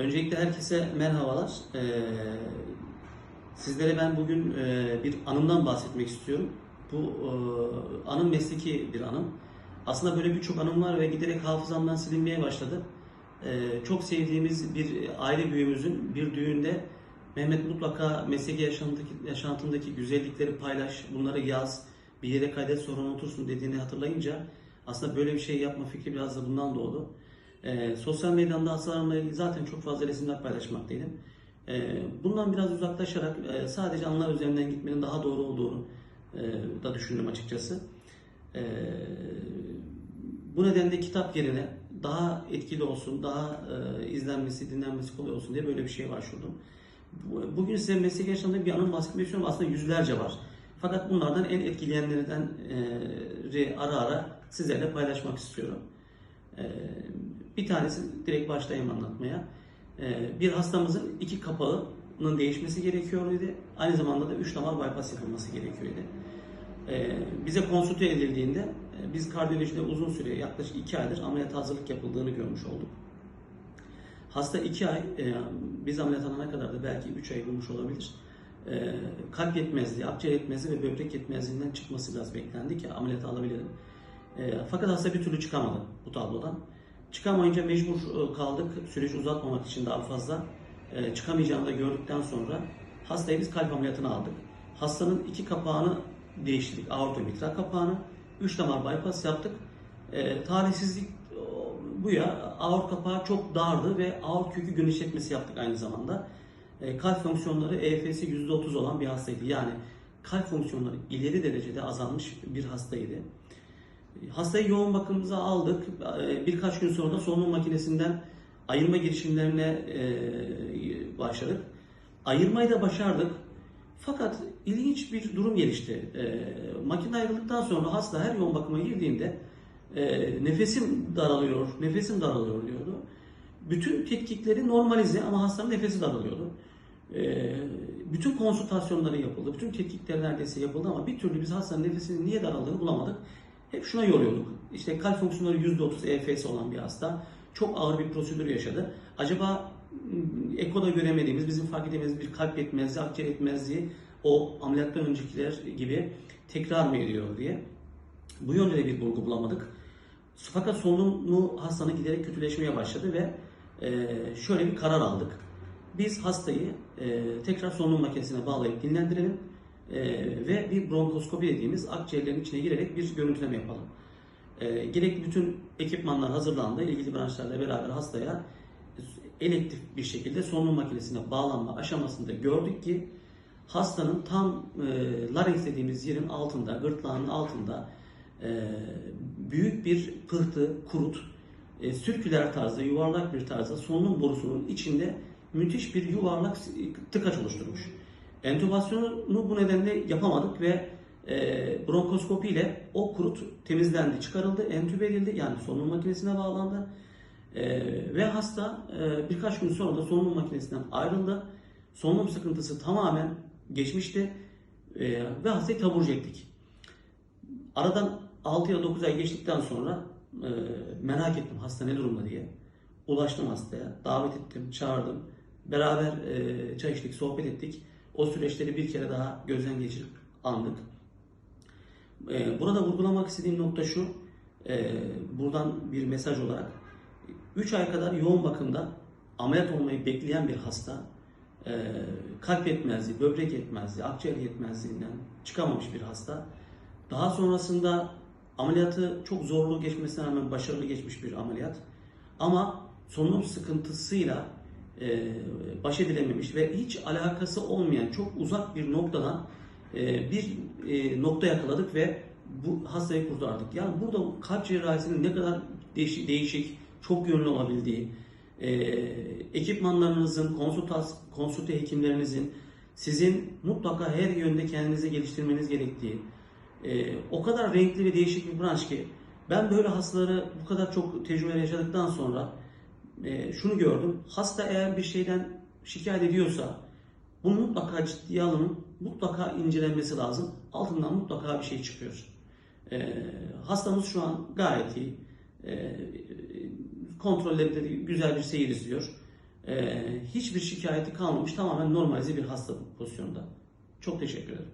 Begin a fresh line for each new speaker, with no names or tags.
Öncelikle herkese merhabalar. Ee, sizlere ben bugün e, bir anımdan bahsetmek istiyorum. Bu e, anım mesleki bir anım. Aslında böyle birçok anım var ve giderek hafızamdan silinmeye başladı. Ee, çok sevdiğimiz bir aile büyüğümüzün bir düğünde Mehmet mutlaka mesleki yaşantındaki, yaşantındaki güzellikleri paylaş, bunları yaz, bir yere kaydet sonra unutursun dediğini hatırlayınca aslında böyle bir şey yapma fikri biraz da bundan doğdu. Ee, sosyal medyamda hastalarımla ilgili zaten çok fazla resimler paylaşmaktaydım. Ee, bundan biraz uzaklaşarak e, sadece anılar üzerinden gitmenin daha doğru olduğunu e, da düşündüm açıkçası. Ee, bu nedenle kitap yerine daha etkili olsun, daha e, izlenmesi, dinlenmesi kolay olsun diye böyle bir şeye başvurdum. Bu- Bugün size meslek yaşamında bir anım bahsetmek istiyorum. Aslında yüzlerce var. Fakat bunlardan en etkileyenlerinden e, ara ara sizlerle paylaşmak istiyorum. Ee, Bir tanesi direkt başlayayım anlatmaya. Ee, Bir hastamızın iki kapağının değişmesi gerekiyordu. Aynı zamanda da üç damar bypass yapılması gerekiyordu. Ee, Bize konsülte edildiğinde e, biz kardiyolojide uzun süre yaklaşık iki aydır ameliyat hazırlık yapıldığını görmüş olduk. Hasta iki ay, e, biz ameliyat alana kadar da belki üç ay bulmuş olabilir. Kalp yetmezliği, akciğer yetmezliği ve böbrek yetmezliğinden çıkması biraz beklendi ki ameliyat alabilirim. E, fakat hasta bir türlü çıkamadı bu tablodan. Çıkamayınca mecbur e, kaldık süreci uzatmamak için daha fazla. E, çıkamayacağını da gördükten sonra hastayı biz kalp ameliyatına aldık. Hastanın iki kapağını değiştirdik. Aorta mitral kapağını. Üç damar bypass yaptık. E, talihsizlik bu ya. Aort kapağı çok dardı ve aort kökü genişletmesi yaptık aynı zamanda. E, kalp fonksiyonları EF'si %30 olan bir hastaydı. Yani kalp fonksiyonları ileri derecede azalmış bir hastaydı. Hastayı yoğun bakımımıza aldık. Ee, Birkaç gün sonra da solunum makinesinden ayırma girişimlerine e, başladık. Ayırmayı da başardık. Fakat ilginç bir durum gelişti. Ee, Makine ayrıldıktan sonra hasta her yoğun bakıma girdiğinde e, nefesim daralıyor, nefesim daralıyor diyordu. Bütün tetkikleri normalize ama hastanın nefesi daralıyordu. Ee, bütün konsültasyonları yapıldı, bütün tetkikler neredeyse yapıldı ama bir türlü biz hastanın nefesinin niye daraldığını bulamadık. Hep şuna yoruyorduk. İşte kalp fonksiyonları %30 EFS olan bir hasta. Çok ağır bir prosedür yaşadı. Acaba m, ekoda göremediğimiz, bizim fark edemediğimiz bir kalp yetmezliği, akciğer yetmezliği o ameliyattan öncekiler gibi tekrar mı ediyor diye. Bu yönde de bir bulgu bulamadık. Fakat solunumu hastanın giderek kötüleşmeye başladı ve e, şöyle bir karar aldık. Biz hastayı e, tekrar solunum makinesine bağlayıp dinlendirelim e, ve bir bronkoskopi dediğimiz akciğerlerin içine girerek bir görüntüleme yapalım. E, gerekli bütün ekipmanlar hazırlandı. ilgili branşlarla beraber hastaya elektif bir şekilde solunum makinesine bağlanma aşamasında gördük ki hastanın tam e, larynx dediğimiz yerin altında, gırtlağının altında e, büyük bir pıhtı, kurut, e, sirküler tarzda, yuvarlak bir tarzda solunum borusunun içinde müthiş bir yuvarlak tıkaç oluşturmuş. Entübasyonu bu nedenle yapamadık ve e, bronkoskopi ile o kurut temizlendi, çıkarıldı, entübe edildi yani solunum makinesine bağlandı. E, ve hasta e, birkaç gün sonra da solunum makinesinden ayrıldı. Solunum sıkıntısı tamamen geçmişti e, ve hastayı taburcu ettik. Aradan 6 ya 9 ay geçtikten sonra e, merak ettim hasta ne durumda diye. Ulaştım hastaya, davet ettim, çağırdım. Beraber e, çay içtik, sohbet ettik. O süreçleri bir kere daha gözden geçirip andık. E, burada vurgulamak istediğim nokta şu. E, buradan bir mesaj olarak 3 ay kadar yoğun bakımda ameliyat olmayı bekleyen bir hasta e, kalp yetmezliği, böbrek yetmezliği, akciğer yetmezliğinden çıkamamış bir hasta. Daha sonrasında ameliyatı çok zorlu geçmesine rağmen başarılı geçmiş bir ameliyat. Ama solunum sıkıntısıyla e, baş edilememiş ve hiç alakası olmayan çok uzak bir noktadan e, bir e, nokta yakaladık ve bu hastayı kurtardık. Yani burada kalp cerrahisinin ne kadar değişik, değişik çok yönlü olabildiği, ekipmanlarınızın, konsülte hekimlerinizin sizin mutlaka her yönde kendinizi geliştirmeniz gerektiği, o kadar renkli ve değişik bir branş ki ben böyle hastaları bu kadar çok tecrübe yaşadıktan sonra e, şunu gördüm. Hasta eğer bir şeyden şikayet ediyorsa bunu mutlaka ciddiye alınıp mutlaka incelenmesi lazım. Altından mutlaka bir şey çıkıyor. E, hastamız şu an gayet iyi. E, kontrollerinde de güzel bir seyir izliyor. Ee, hiçbir şikayeti kalmamış. Tamamen normalize bir hasta pozisyonda. Çok teşekkür ederim.